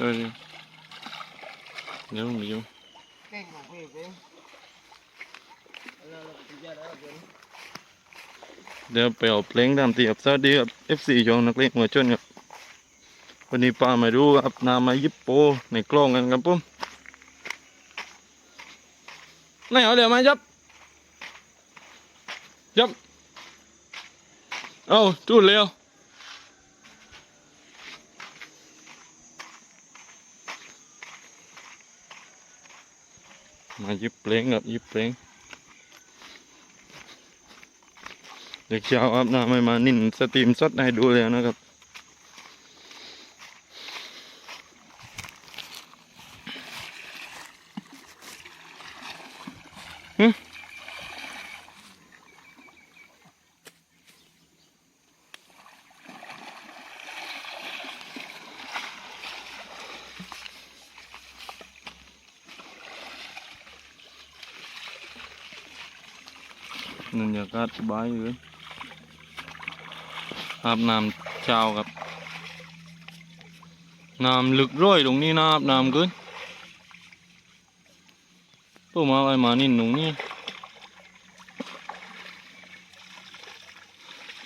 ตัวเดียวเดี๋ยวมีอยู่เก่งของพี่เองแล้วเราจะแยกได้เดี๋ยวนี้เดี๋ยวไปเอาเพลงตามที่ครับสวัสดีครับ FC ชองนักเล่นหัวชนครับวันนี้ป้ามาดูครับนามายิปโปในกล้องกันครับผมไหนเอาเดี๋ยวมายับยับเอาจูดเร็ว มายิบเพลงครับยิบเพลงเด็กเช้าอาบน้ำไม่มานิ่นสตรีมสดให้ดูเลยนะครับหึบ ยากาศสบายอยู่เลยอาบน้ำเช้าครับน้ำลึกร้อยตรงนี้นะอาบน้ำเกินพวกมาไอ้มานินตรงนี้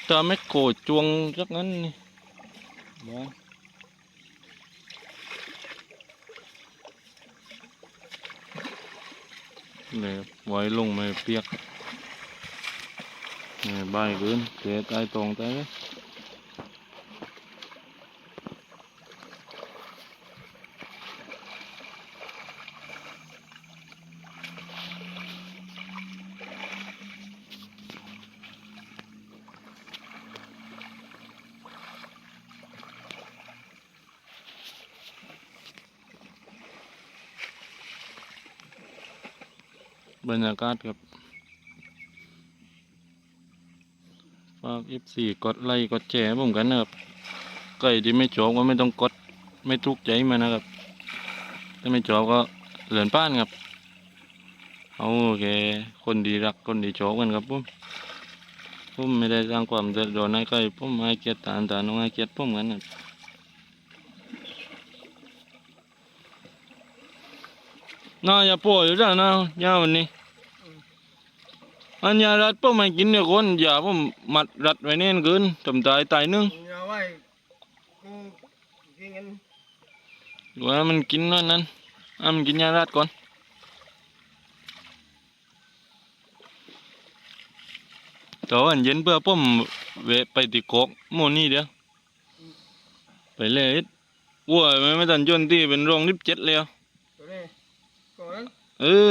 ตาไม่โกรธจวงสักนั้นนี่บ้าเลยไว้ลงไม่เปียก นี่ใบายเกินเสียใจตรงใจเลย บรรยากาศครับฝาก F4 กดไลค์กดแชร์ผมกันนะครับใครที่ไม่ชอบก็ไม่ต้องกดไม่ทุกข์ใจมานะครับ ถ้าไม่ชอบก็เหลือนป้านครับเอาโอเค คนดีรักคนดีชอบกันครับผมผมไม่ได้สร้างความเดือดร้อนให้ใครผมให้เกียรติตามตาน้องให้เกียรติผมกันครับน่าอย่าป่วยอยู่แล้วนะยาวันนี้ อันยารัดผมไม่กินเนี่ยคนอย่าผมมัดรัดไว้แน่นเกินจำตายตายนึงอย่าไว้กูกินกันว่ามันกินนั่นนั้นอะมันกินยารัดก่อนแต่ว่าอันเย็นเพื่อผมเวะไปติโกกโมนี่เดียวไปเลยวัวมันไม่ทันจนที่เป็นโรงริบเจ็ดเลยอะตัวนี้ก่อนนั้นเออ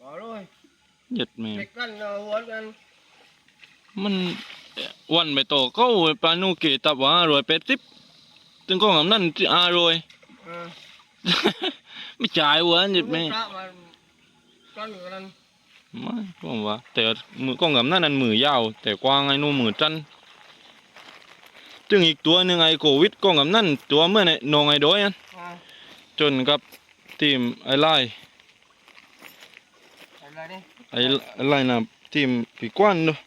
ก่อนเลยเหย็ดแม่งเด็กกันเอาหัวกันมันวันไปโตเขาปลานูเกตับว่าอร่อยเป็ดสิบถึงก็งำนั่นอร่อย เออไม่จ่ายเวะเหย็ดแม่งพระมากันอยู่กันไม่ผมว่าแต่มือกล้องกับนั่นนั่นมือยาว แต่กว้างไอ้นู่นมือจันจึงอีกตัวหนึ่งไอ้โควิดกล้องกับนั่นตัวเมื่อไหร่นองไอ้โดอยอันอ่า จนกับทีมไอ้ไล่ อะไรนี่ไอ้ไอ้ไล่นะทีมผีกว้านด้วย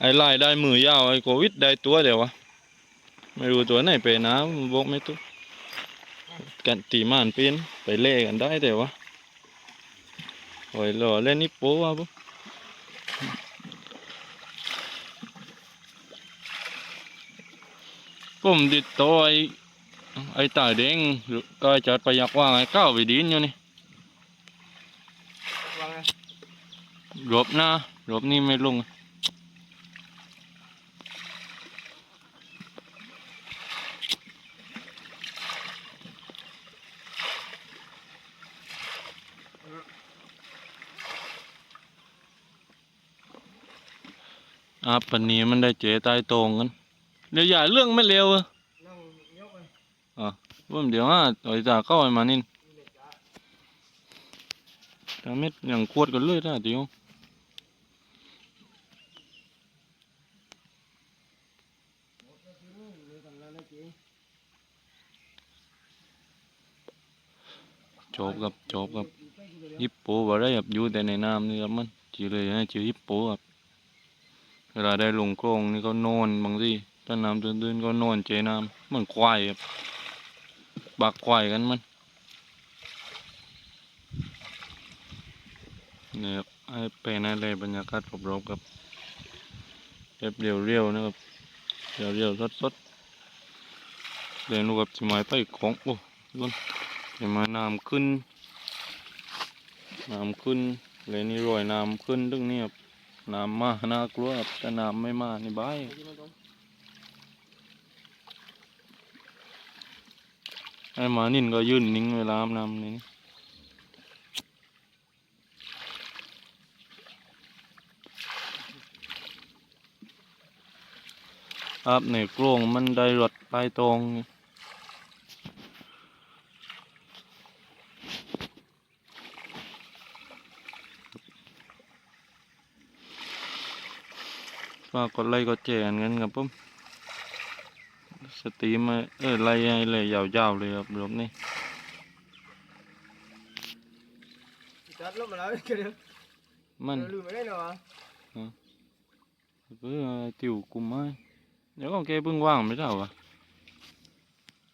ไอ้ไล่ได้มือยาวไอ้โควิดได้ตัวเดียววะไม่รู้ตัวไหนเป็นนะบกไม่ถูกกันตีมานเป็นไปเล่กันได้แต่ว่าโอ้ยหล่อเล่นนี่โป๊วะปุ๊บผมติดต่อไอ้ไอ้ตาแดงหรือก็จัดไปอยากว่าไอ้ก้าวไปดินอยู่นี่ วางเลย รบหน้ารบนี่ไม่ลงอาปันนี้มันได้เจตายตรงกัน เดี๋ยวอย่าเรื่องไม่เร็วอะนั่งยกเลยว่าเดี๋ยวฮะต่อยตาเข้าไปมานินตาเม็ดอย่างขวดกันเลยนะเดี๋ยว เลยทำงานได้จริง จบกับจบกับฮิปโปว่าได้แบบอยู่แต่ในน้ำนี่ครับมันชื่อเลยนะชื่อฮิปโปครับเวลาได้ลงกล้องนี่เขานอนบางทีจถ้าน้ำตื้นๆก็นอนเจน้ำเหมือนควายครับบักควายกันมันเนี่ยครับให้เป็นอะไรบรรยากาศรอบๆครับเรียบเรียวๆนะครับเรียวๆสดๆเดินลูกกับจิมายไปของโอ้ล้น จิมาน้ำขึ้นน้ำขึ้นเลยนี่รอยน้ำขึ้นตึงนี่ครับน้ำมาน่ากลัวครับแต่น้ำไม่มานี่บายไอ้หมานิ่นก็ยืนนิ่งเวลาอาบน้ำนี่อาบในกรงมันได้รถไปตรงนี่ ฝากกดไลค์กดแชร์กันครับผมสตรีมมาเออไล่ให้เลยยาวๆเลยครับรอบนี้จัดลบมาแล้วกันเดี๋ยวมันลืมไปได้หรอเพื่อติวกลุ่มไม้เดี๋ยวก็แกเพิ่งว่างไม่ได้วะ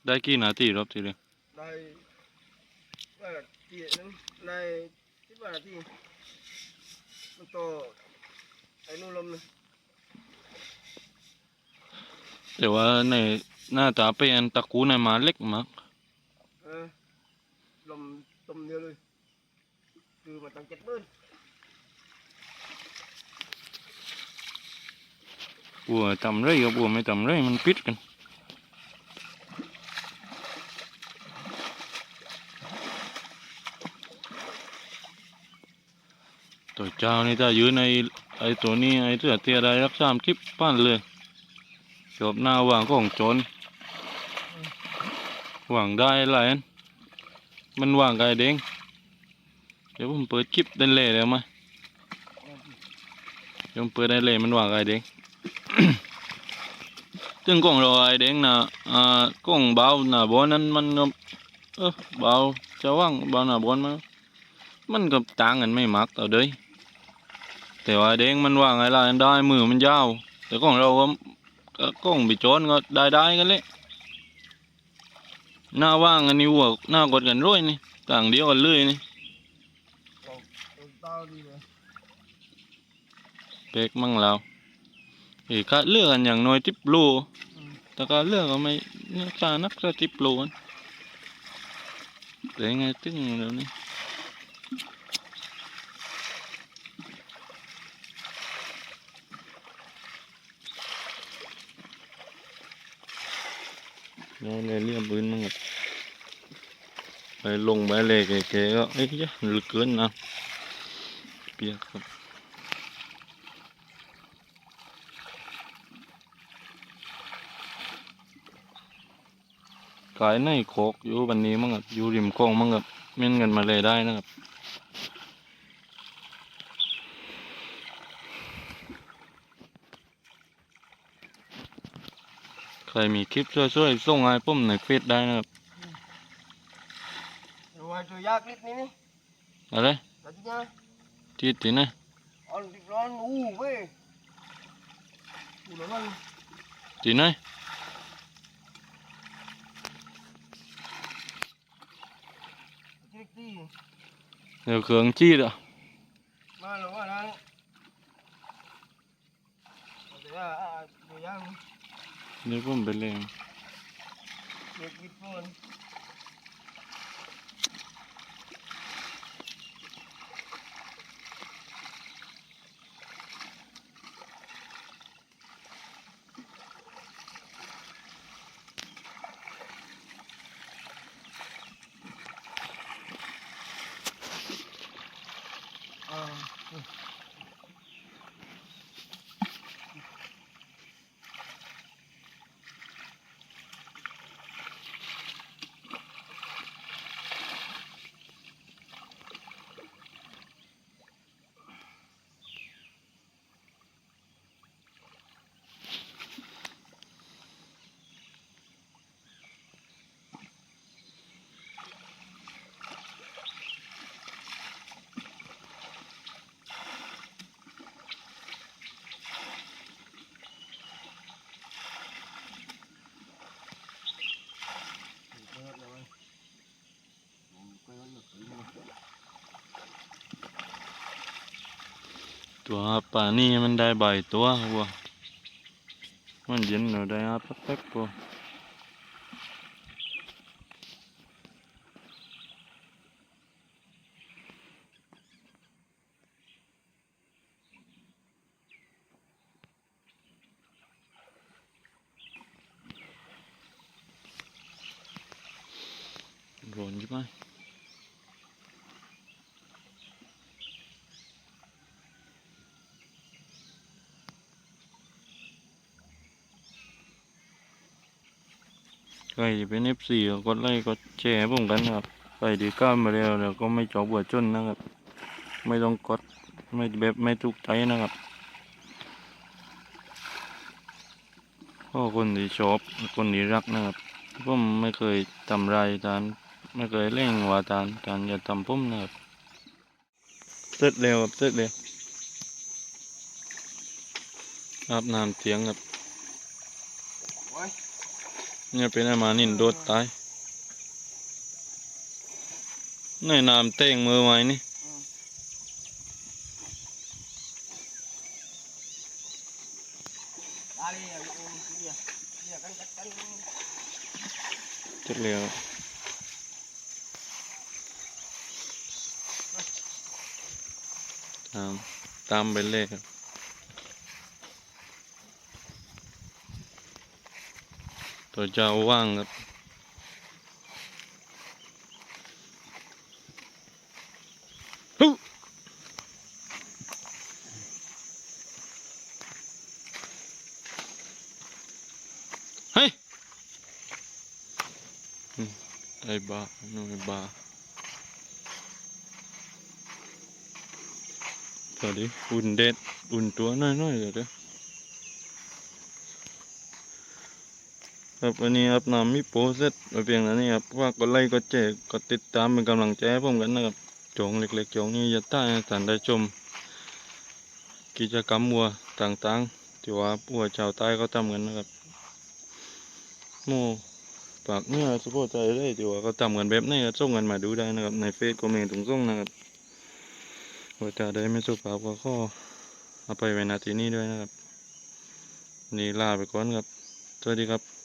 ได้กี่นาทีรอบทีเดียวได้ว่าที่นึงในที่ว่าที่มันโตไอ้นู่นลมเลย แต่ว่าในหน้าตาเป็นตระกูลในหมาเล็กมากเออลมตมเดียวเลย คือมันตั้งเจ็ดหมื่นบัวทำไรกับบัวไม่ทำไรมันปิดกันตัวเจ้านี่ถ้าอยู่ในไอ้ตัวนี้ไอ้เสือเตี้ยได้รักสามคลิปป้านเลย จบหน้าว่างของจรหวังได้ไรอันมันว่างไกลเด้งเดี๋ยวผมเปิดคลิปได้เลยได้ไหมเดี๋ยวผมเปิดได้เลยมันว่างไกลเด้งซึ่งกล้องเราไอเด้งนะอ่ากล้องเบาหนาบอนั้นมันก็เออเบาจะว่างเบาหนาบอลมันมันก็ต่างกันไม่มากต่อเด้ยแต่ว่าเด้งมันว่างไงล่ะได้มือมันยาวแต่กล้องเราก็ ก็กล้องบิโจนก็ได้ได้กันเลยหน้าว่างอันนี้หัวหน้ากดกันร้อยนี่ต่างเดียวกันเลยนี่เต้าดีเลยเป๊กมั่งเราเอกะเลือกกันอย่างน้อยทิปโลแต่ก็เลือกก็ไม่เนี่ยกานักจะทิปโลกันแต่ยังไงตึ้งเดี๋ยวนี้ เราเลยเรียบปืนมั่งครับไปลงไปเลยแกๆก็เอ้ยยะลึกเกินนะเปียกครับขายในโคกอยู่วันนี้มั้งครับอยู่ริมคลองมั้งครับเม่นกันมาเลยได้นะครับ ใครมีคลิปช่วยๆส่งให้ผมในเฟซได้นะครับรวยตัวยากนิดนี้นี่อะไรแต่ที่นี่ที่ที่ไหนอันที่ร้อนอู้เว้ยอู้แล้วมันที่ไหนจิ๊กจี้เดี๋ยวเครื่องจี้อะมาหรือว่านั้นแต่ว่าตัวยาก เดี๋ยวผม ตัวป่านี่มันได้ใบตัววัวมันเย็นเราได้อาแป๊บๆวัวร้อนใช่ไหม ใครเป็นเอฟซีกดไลค์กดแชร์ให้ผมกันครับใครดีก้ามมาแล้วแล้วก็ไม่จอบหัวจนนะครับ ไม่ต้องกดไม่แบบไม่ทุกใจนะครับก็คนที่ชอบคนที่รักนะครับผมไม่เคยทำไรายทานไม่เคยเล่งว่าทานทานอย่าทำผมนะครับเสร็จแล้วครับเสร็จแล้วอาบน้ำเถียงครับ เนี่ยเป็นอามานินโดดตายในน้ำเต้งมือไว้นี่ตาลีอะโอ้ยเดี๋ยวเดี๋ยวกันกันกันเจ็ดเหลียวตามตามไปเลยครับ ตัวเจ้าว่างครับฮู้เฮ้ยไอ้บ้าโน้นไอ้บ้าเดี๋ยวดิอุ่นเด็ด อุ่นตัวน้อยๆเดี๋ยวเดี๋ยว ครับวันนี้ครับน้ำมิโปเสร็จมาเพียงเท่านี้ครับว่ากดไลค์กดแชร์กดติดตามเป็นกำลังใจให้ผมกันนะครับจงเล็กๆจงนี้อย่าใต้ให้ท่านได้ชม กิจกรรมวัวต่างๆที่ว่าวัวชาวใต้เขาทำกันนะครับโมฝากเนี่ยสปอร์ตใจได้ที่ว่าเขาทำกันแบบนี้ก็ส่งกันมาดูได้นะครับ ในเฟซก็มีถุงส่งนะครับว่าจะได้ไม่สุภาพก็ขอเอาไปไว้นาทีนี้ด้วยนะครับ นี่ลาไปก่อนครับสวัสดีครับ